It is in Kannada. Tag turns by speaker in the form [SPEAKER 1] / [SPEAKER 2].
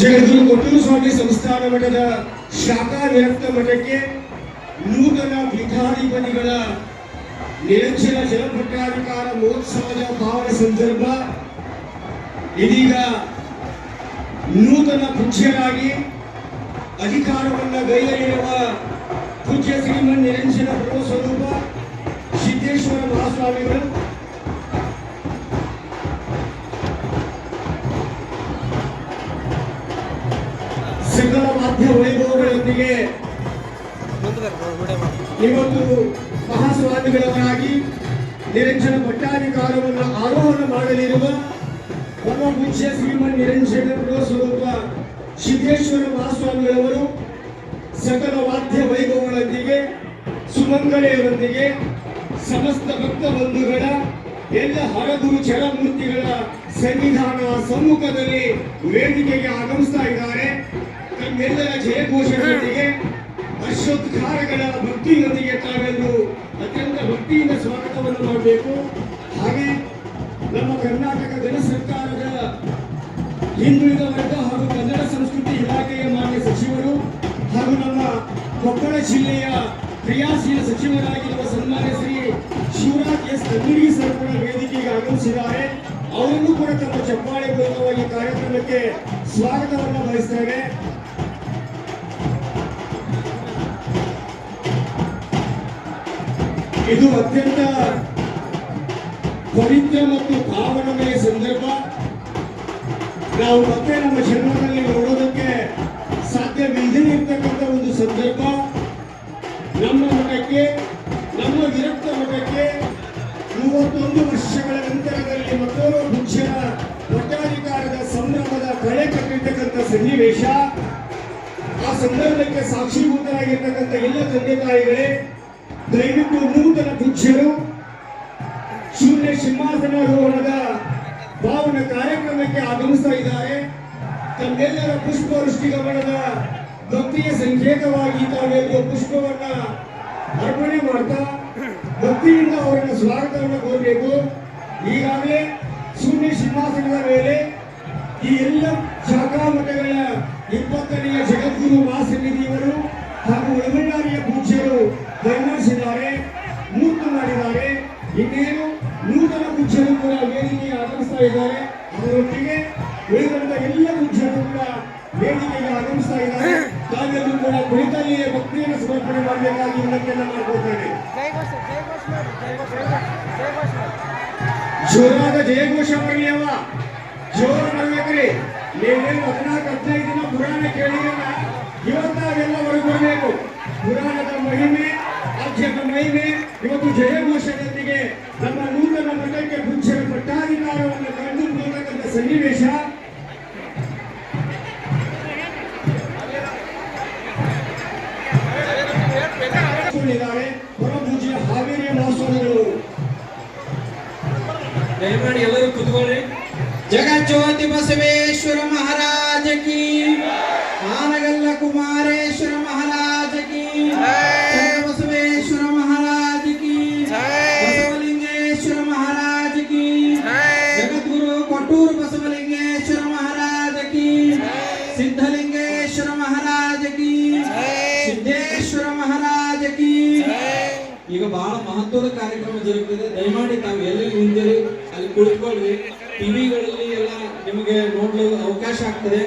[SPEAKER 1] ಜಗದ್ಗುರು ಕೊಟ್ಟೂರು ಸ್ವಾಮಿ ಸಂಸ್ಥಾನ ಮಠದ ಶಾಖಾ ವಿರಕ್ತ ಮಠಕ್ಕೆ ನೂತನ ಪೀಠಾಧಿಪತಿಗಳ ನಿರಂಜನ ಜಲಪಟ್ಟಾಧಿಕಾರ ಮಹೋತ್ಸವದ ಪಾವನ ಸಂದರ್ಭ, ಇದೀಗ ನೂತನ ಪೂಜ್ಯರಾಗಿ ಅಧಿಕಾರವನ್ನು ಗೈಯಲಿರುವ ಪೂಜ್ಯ ಶ್ರೀಮನ್ ನಿರಂಜನ ಪ್ರಭು ಸ್ವರೂಪ ವೈಭವಗಳೊಂದಿಗೆ ಇವತ್ತು ಮಹಾಸ್ವಾಮಿಗಳವರಾಗಿ ನಿರಂಜನ ಪಟ್ಟಾಧಿಕಾರವನ್ನು ಆರೋಹಣ ಮಾಡಲಿರುವ ಪರಮ ಪೂಜ್ಯ ಶ್ರೀಮನ್ ನಿರಂಜನ ಸ್ವರೂಪ ಸಿದ್ದೇಶ್ವರ ಮಹಾಸ್ವಾಮಿಗಳವರು ಸಕಲ ವಾದ್ಯ ವೈಭವಗಳೊಂದಿಗೆ ಸುಮಂಗಳೆಯರೊಂದಿಗೆ ಸಮಸ್ತ ಭಕ್ತ ಬಂಧುಗಳ, ಎಲ್ಲ ಹರಗುರು ಚರಮೂರ್ತಿಗಳ ಸನ್ನಿಧಾನ ಸಮ್ಮುಖದಲ್ಲಿ ವೇದಿಕೆಗೆ ಆಗಮಿಸ್ತಾ ಇದ್ದಾರೆ. ತಮ್ಮೆಲ್ಲರ ಜಯಘೋಷಗಳೊಂದಿಗೆ ಅಶ್ವತ್ಕಾರಗಳ ಭಕ್ತಿಯೊಂದಿಗೆ ತಾವೆಲ್ಲರೂ ಅತ್ಯಂತ ಭಕ್ತಿಯಿಂದ ಸ್ವಾಗತವನ್ನು ಮಾಡಬೇಕು. ಹಾಗೆ ನಮ್ಮ ಕರ್ನಾಟಕ ಜನ ಸರ್ಕಾರದ ಹಿಂದುಳಿದ ವರ್ಗ ಹಾಗೂ ಕನ್ನಡ ಸಂಸ್ಕೃತಿ ಇಲಾಖೆಯ ಮಾನ್ಯ ಸಚಿವರು ಹಾಗೂ ನಮ್ಮ ಕೊಪ್ಪಳ ಜಿಲ್ಲೆಯ ಕ್ರಿಯಾಶೀಲ ಸಚಿವರಾಗಿರುವ ಸನ್ಮಾನ್ಯ ಶ್ರೀ ಶಿವರಾಜ್ ಎಸ್. ತಂಗಡಿ ಸರ್ ಕೂಡ ವೇದಿಕೆಗೆ ಆಗಮಿಸಿದ್ದಾರೆ. ಅವರನ್ನು ಕೂಡ ತಮ್ಮ ಚಪ್ಪಾಳೆ ಮೂಲಕವಾಗಿ ಕಾರ್ಯಕ್ರಮಕ್ಕೆ ಸ್ವಾಗತವನ್ನು ಬಯಸ್ತೇವೆ. ಇದು ಅತ್ಯಂತ ಪವಿತ್ರ ಮತ್ತು ಭಾವನಮಯ ಸಂದರ್ಭ. ನಾವು ಮತ್ತೆ ನಮ್ಮ ಜನ್ಮದಲ್ಲಿ ನೋಡೋದಕ್ಕೆ ಸಾಧ್ಯವಿಲ್ಲದೇ ಇರ್ತಕ್ಕಂಥ ಒಂದು ಸಂದರ್ಭ. ನಮ್ಮ ಮಠಕ್ಕೆ, ನಮ್ಮ ವಿರಕ್ತ ಮಠಕ್ಕೆ ಮೂವತ್ತೊಂದು ವರ್ಷಗಳ ನಂತರದಲ್ಲಿ ಮತ್ತೊಂದು ಪುರುಷರ ಪಟ್ಟಾಧಿಕಾರದ ಸಂಭ್ರಮದ ಕಳೆ ಕಟ್ಟಿರ್ತಕ್ಕಂಥ ಸನ್ನಿವೇಶ. ಆ ಸಂದರ್ಭಕ್ಕೆ ಸಾಕ್ಷೀಭೂತರಾಗಿರ್ತಕ್ಕಂಥ ಎಲ್ಲ ತಂದೆ ತಾಯಿಗಳೇ ದಯವಿಟ್ಟು ನೂತನ ಪೂಜ್ಯರು ಶೂನ್ಯ ಸಿಂಹಾಸನಾರೋಹಣದ ಭಾವನ ಕಾರ್ಯಕ್ರಮಕ್ಕೆ ಆಗಮಿಸ್ತಾ ಇದ್ದಾರೆ. ತಮ್ಮೆಲ್ಲರ ಪುಷ್ಪವೃಷ್ಟಿ ಗಮನದ ಭಕ್ತಿಯ ಸಂಕೇತವಾಗಿ ತಾವೆಲ್ಲರೂ ಪುಷ್ಪವನ್ನ ಅರ್ಪಣೆ ಮಾಡ್ತಾ, ಭಕ್ತಿಯಿಂದ ಅವರನ್ನು ಸ್ವಾಗತವನ್ನು ಕೋರಬೇಕು. ಈಗಾಗಲೇ ಶೂನ್ಯ ಸಿಂಹಾಸನದ ಮೇಲೆ ಈ ಎಲ್ಲ ಶಾಖಾ ಮಠಗಳ ಇಪ್ಪತ್ತನೆಯ ಜಗದ್ಗುರು ಮಹಾಸನ್ನಿಧಿಯವರು ಹಾಗೂ ಒಳಬಳ್ಳಾರಿಯ ಪೂಜ್ಯರು ಇನ್ನೇನು ನೂತನ ಪೂಜ್ಯರು ಕೂಡ ವೇದಿಕೆಗೆ ಆಗಮಿಸ್ತಾ ಇದ್ದಾರೆ. ಅದರೊಟ್ಟಿಗೆ ಉಳಿದಂತ ಎಲ್ಲ ಪೂಜ್ಯರು ಕೂಡ ವೇದಿಕೆಗೆ ಆಗಮಿಸ್ತಾ ಇದ್ದಾರೆ. ತಾವೆಲ್ಲರೂ ಕೂಡ ಕುಳಿತಲ್ಲಿಯೇ ಭಕ್ತಿಯನ್ನು ಸಮರ್ಪಣೆ ಮಾಡಬೇಕಾಗಿ ವಿನಂತಿಯನ್ನು ಮಾಡ್ಕೊಳ್ತೇನೆ ಜೋರಾದ ಜಯಘೋಷ ಬರಲಿ ಅವ. ಜೋರ ಬರ್ಬೇಕ್ರಿ ನೀವೇನು ಹದಿನಾಲ್ಕು, ಹದಿನೈದು ದಿನ ಪುರಾಣ ಕೇಳಿರಲ್ಲ ಇವತ್ತಾಗೆಲ್ಲ ಹೊರಗೆ ಬರಬೇಕು ಪುರಾಣದ ಮಹಿಮೆ ಆಧ್ಯಾತ್ಮ ಮಹಿಮೆ, ಇವತ್ತು ಜಯಘೋಷದೊಂದಿಗೆ
[SPEAKER 2] ದಯಮಾಡಿ ಎಲ್ಲರೂ ಕುತ್ಕೊಳ್ಳಿ ಜಗಜ್ಯೋತಿ ಬಸವೇಶ್ವರ ಮಹಾರಾಜ ಕಿ ಆನಗಲ್ಲ ಕುಮಾರೇಶ್ವರ ಮಹಾರಾಜ ಕಿ ಬಸವೇಶ್ವರ ಮಹಾರಾಜ ಕಿ ಬಸವಲಿಂಗೇಶ್ವರ ಮಹಾರಾಜ ಕಿ ಜಗದ್ಗುರು ಕೊಟ್ಟೂರು ಬಸವಲಿಂಗೇಶ್ವರ ಮಹಾರಾಜ ಕಿ ಸಿದ್ಧಲಿಂಗೇಶ್ವರ ಮಹಾರಾಜ ಬಹಳ ಮಹತ್ವದ ಕಾರ್ಯಕ್ರಮ ಜರುಗುತ್ತಿದೆ ದಯಮಾಡಿ ತಾವು ಎಲ್ಲೆಲ್ಲಿ ನಿಂತಿರಿ ಅಲ್ಲಿ ಕುಳಿತುಕೊಳ್ಳಿ. ಟಿವಿಗಳಲ್ಲಿ ಎಲ್ಲ ನಿಮಗೆ ನೋಡಲು ಅವಕಾಶ ಆಗ್ತದೆ.